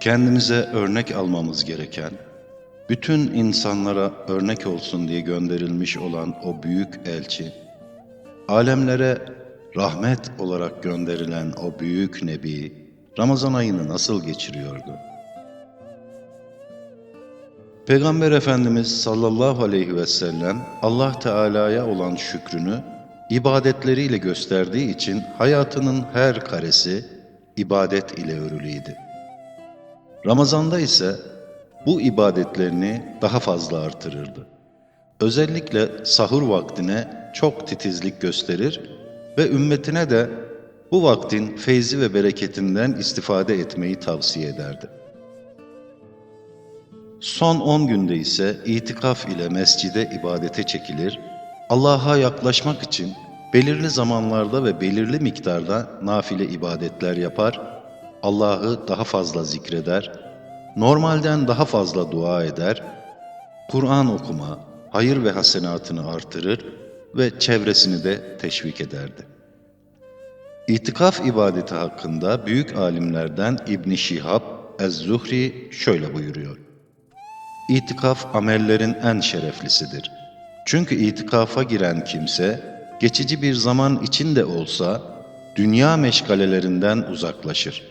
kendimize örnek almamız gereken, bütün insanlara örnek olsun diye gönderilmiş olan o büyük elçi, alemlere rahmet olarak gönderilen o büyük nebi, Ramazan ayını nasıl geçiriyordu? Peygamber Efendimiz sallallahu aleyhi ve sellem Allah Teala'ya olan şükrünü ibadetleriyle gösterdiği için hayatının her karesi ibadet ile örülüydü. Ramazanda ise bu ibadetlerini daha fazla artırırdı. Özellikle sahur vaktine çok titizlik gösterir ve ümmetine de bu vaktin feyzi ve bereketinden istifade etmeyi tavsiye ederdi. Son 10 günde ise itikaf ile mescide ibadete çekilir, Allah'a yaklaşmak için belirli zamanlarda ve belirli miktarda nafile ibadetler yapar, Allah'ı daha fazla zikreder, normalden daha fazla dua eder, Kur'an okuma, hayır ve hasenatını artırır ve çevresini de teşvik ederdi. İtikaf ibadeti hakkında büyük alimlerden İbn Şihab Ez-Zuhri şöyle buyuruyor. İtikaf amellerin en şereflisidir. Çünkü itikafa giren kimse geçici bir zaman içinde olsa dünya meşgalelerinden uzaklaşır.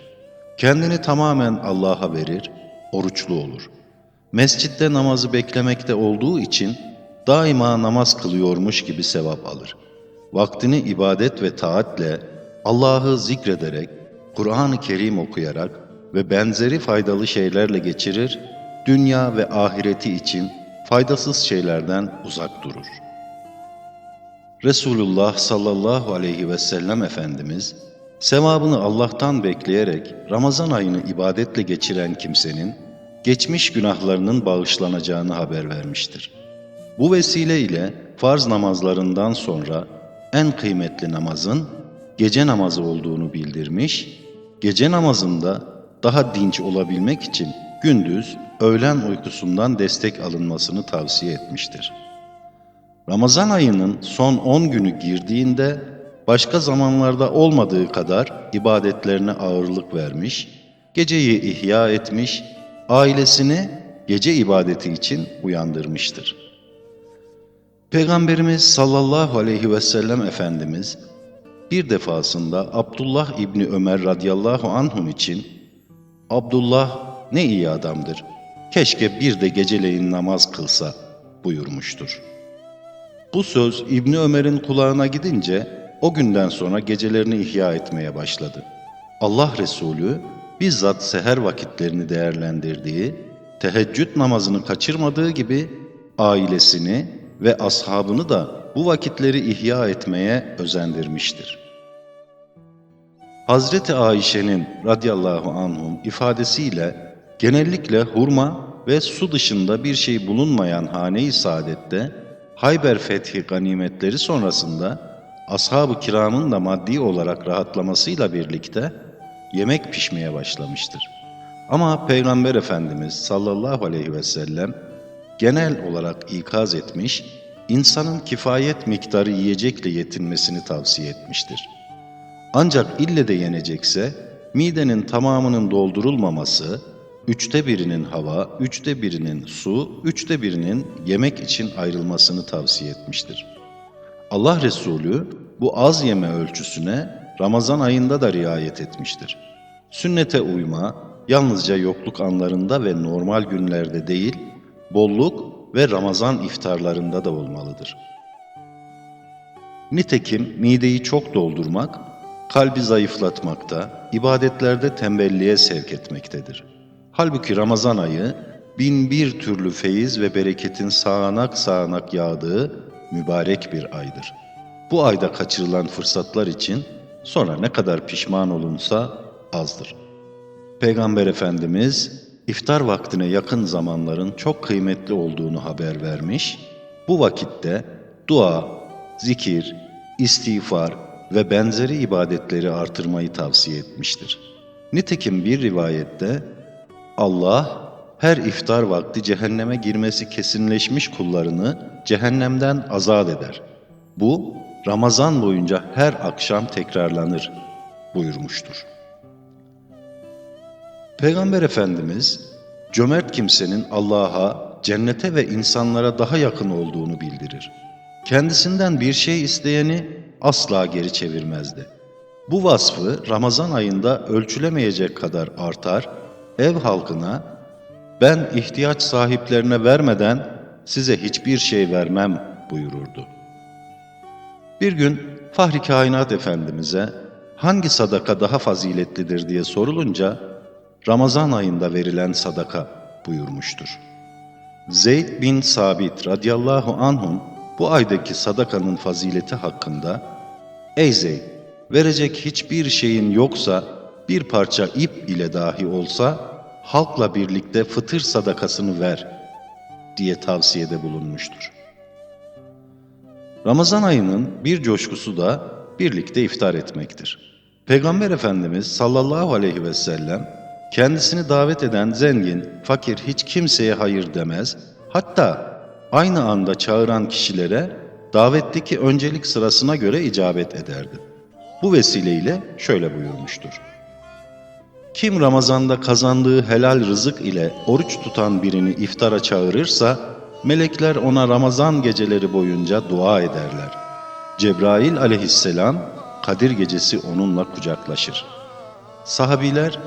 Kendini tamamen Allah'a verir, oruçlu olur. Mescitte namazı beklemekte olduğu için daima namaz kılıyormuş gibi sevap alır. Vaktini ibadet ve taatle Allah'ı zikrederek, Kur'an-ı Kerim okuyarak ve benzeri faydalı şeylerle geçirir, dünya ve ahireti için faydasız şeylerden uzak durur. Resulullah sallallahu aleyhi ve sellem Efendimiz, sevabını Allah'tan bekleyerek Ramazan ayını ibadetle geçiren kimsenin, geçmiş günahlarının bağışlanacağını haber vermiştir. Bu vesile ile farz namazlarından sonra en kıymetli namazın gece namazı olduğunu bildirmiş, gece namazında daha dinç olabilmek için gündüz öğlen uykusundan destek alınmasını tavsiye etmiştir. Ramazan ayının son 10 günü girdiğinde başka zamanlarda olmadığı kadar ibadetlerine ağırlık vermiş, geceyi ihya etmiş, ailesini gece ibadeti için uyandırmıştır. Peygamberimiz sallallahu aleyhi ve sellem Efendimiz bir defasında Abdullah İbni Ömer radıyallahu anhum için Abdullah ne iyi adamdır. Keşke bir de geceleyin namaz kılsa buyurmuştur. Bu söz İbni Ömer'in kulağına gidince o günden sonra gecelerini ihya etmeye başladı. Allah Resulü bizzat seher vakitlerini değerlendirdiği, teheccüd namazını kaçırmadığı gibi ailesini ve ashabını da bu vakitleri ihya etmeye özendirmiştir. Hazreti Ayşe'nin radıyallahu anhum ifadesiyle genellikle hurma ve su dışında bir şey bulunmayan hane-i saadette Hayber fethi ganimetleri sonrasında ashab-ı kiramın da maddi olarak rahatlamasıyla birlikte yemek pişmeye başlamıştır. Ama Peygamber Efendimiz sallallahu aleyhi ve sellem genel olarak ikaz etmiş, insanın kifayet miktarı yiyecekle yetinmesini tavsiye etmiştir. Ancak ille de yenecekse, midenin tamamının doldurulmaması, üçte birinin hava, üçte birinin su, üçte birinin yemek için ayrılmasını tavsiye etmiştir. Allah Resulü bu az yeme ölçüsüne Ramazan ayında da riayet etmiştir. Sünnete uyma, yalnızca yokluk anlarında ve normal günlerde değil, bolluk ve Ramazan iftarlarında da olmalıdır. Nitekim mideyi çok doldurmak, kalbi zayıflatmakta, ibadetlerde tembelliğe sevk etmektedir. Halbuki Ramazan ayı bin bir türlü feyiz ve bereketin sağanak sağanak yağdığı mübarek bir aydır. Bu ayda kaçırılan fırsatlar için sonra ne kadar pişman olunsa azdır. Peygamber Efendimiz iftar vaktine yakın zamanların çok kıymetli olduğunu haber vermiş, bu vakitte dua, zikir, istiğfar ve benzeri ibadetleri artırmayı tavsiye etmiştir. Nitekim bir rivayette Allah her iftar vakti cehenneme girmesi kesinleşmiş kullarını cehennemden azat eder. Bu Ramazan boyunca her akşam tekrarlanır buyurmuştur. Peygamber Efendimiz cömert kimsenin Allah'a, cennete ve insanlara daha yakın olduğunu bildirir. Kendisinden bir şey isteyeni asla geri çevirmezdi. Bu vasfı Ramazan ayında ölçülemeyecek kadar artar, ev halkına ben ihtiyaç sahiplerine vermeden size hiçbir şey vermem buyururdu. Bir gün Fahri Kainat Efendimiz'e hangi sadaka daha faziletlidir diye sorulunca Ramazan ayında verilen sadaka buyurmuştur. Zeyd bin Sabit radıyallahu anhum bu aydaki sadakanın fazileti hakkında Ey Zeyd verecek hiçbir şeyin yoksa bir parça ip ile dahi olsa halkla birlikte fıtır sadakasını ver diye tavsiyede bulunmuştur. Ramazan ayının bir coşkusu da birlikte iftar etmektir. Peygamber Efendimiz sallallahu aleyhi ve sellem kendisini davet eden zengin, fakir hiç kimseye hayır demez, hatta aynı anda çağıran kişilere davetteki öncelik sırasına göre icabet ederdi. Bu vesileyle şöyle buyurmuştur. Kim Ramazan'da kazandığı helal rızık ile oruç tutan birini iftara çağırırsa, melekler ona Ramazan geceleri boyunca dua ederler. Cebrail aleyhisselam Kadir gecesi onunla kucaklaşır. Sahabiler,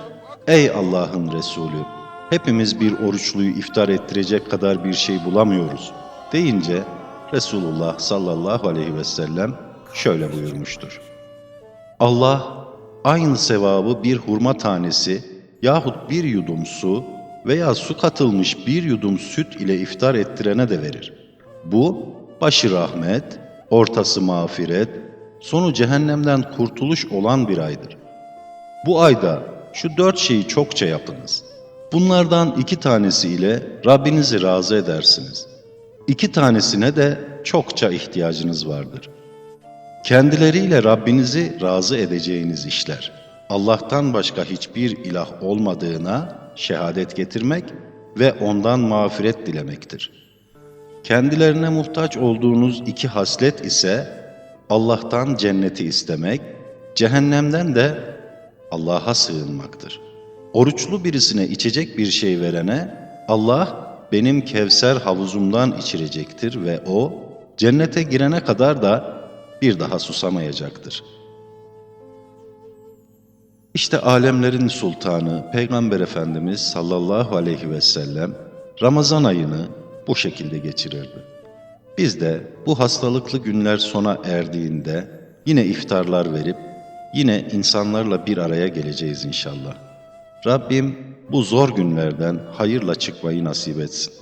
ey Allah'ın Resulü, hepimiz bir oruçluyu iftar ettirecek kadar bir şey bulamıyoruz deyince Resulullah sallallahu aleyhi ve sellem şöyle buyurmuştur. Allah aynı sevabı bir hurma tanesi yahut bir yudum su veya su katılmış bir yudum süt ile iftar ettirene de verir. Bu başı rahmet, ortası mağfiret, sonu cehennemden kurtuluş olan bir aydır. Bu ayda şu dört şeyi çokça yapınız. Bunlardan iki tanesiyle Rabbinizi razı edersiniz. İki tanesine de çokça ihtiyacınız vardır.'' Kendileriyle Rabbinizi razı edeceğiniz işler. Allah'tan başka hiçbir ilah olmadığına şehadet getirmek ve ondan mağfiret dilemektir. Kendilerine muhtaç olduğunuz iki haslet ise Allah'tan cenneti istemek, cehennemden de Allah'a sığınmaktır. Oruçlu birisine içecek bir şey verene Allah benim Kevser havuzumdan içirecektir ve o cennete girene kadar da bir daha susamayacaktır. İşte alemlerin sultanı Peygamber Efendimiz sallallahu aleyhi ve sellem Ramazan ayını bu şekilde geçirirdi. Biz de bu hastalıklı günler sona erdiğinde yine iftarlar verip yine insanlarla bir araya geleceğiz inşallah. Rabbim bu zor günlerden hayırla çıkmayı nasip etsin.